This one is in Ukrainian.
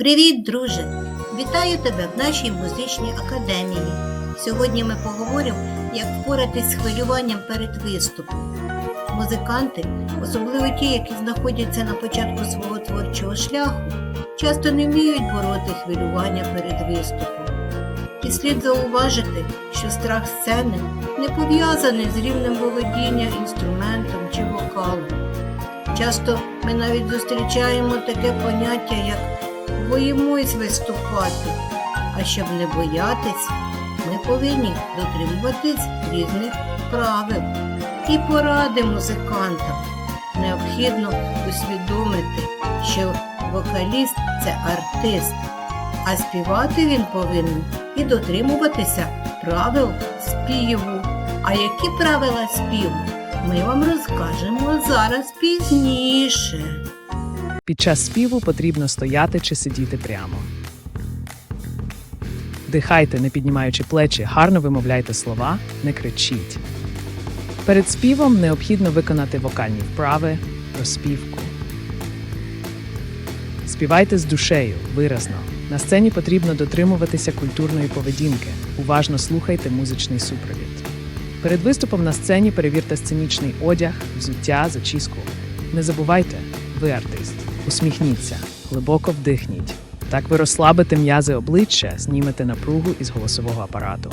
Привіт, друже! Вітаю тебе в нашій музичній академії. Сьогодні ми поговоримо, як впоратись з хвилюванням перед виступом. Музиканти, особливо ті, які знаходяться на початку свого творчого шляху, часто не вміють бороти хвилювання перед виступом. І слід зауважити, що страх сцени не пов'язаний з рівнем володіння інструментом чи вокалом. Часто ми навіть зустрічаємо таке поняття, як боїмось виступати. А щоб не боятись, ми повинні дотримуватись різних правил і поради музикантам. Необхідно усвідомити, що вокаліст це артист, а співати він повинен і дотримуватися правил співу. А які правила співу ми вам розкажемо зараз пізніше. Під час співу потрібно стояти чи сидіти прямо. Дихайте, не піднімаючи плечі, гарно вимовляйте слова, не кричіть. Перед співом необхідно виконати вокальні вправи, розпівку. Співайте з душею, виразно. На сцені потрібно дотримуватися культурної поведінки. Уважно слухайте музичний супровід. Перед виступом на сцені перевірте сценічний одяг, взуття, зачіску. Не забувайте, ви артист. Усміхніться, глибоко вдихніть. Так ви розслабите м'язи обличчя, знімете напругу із голосового апарату.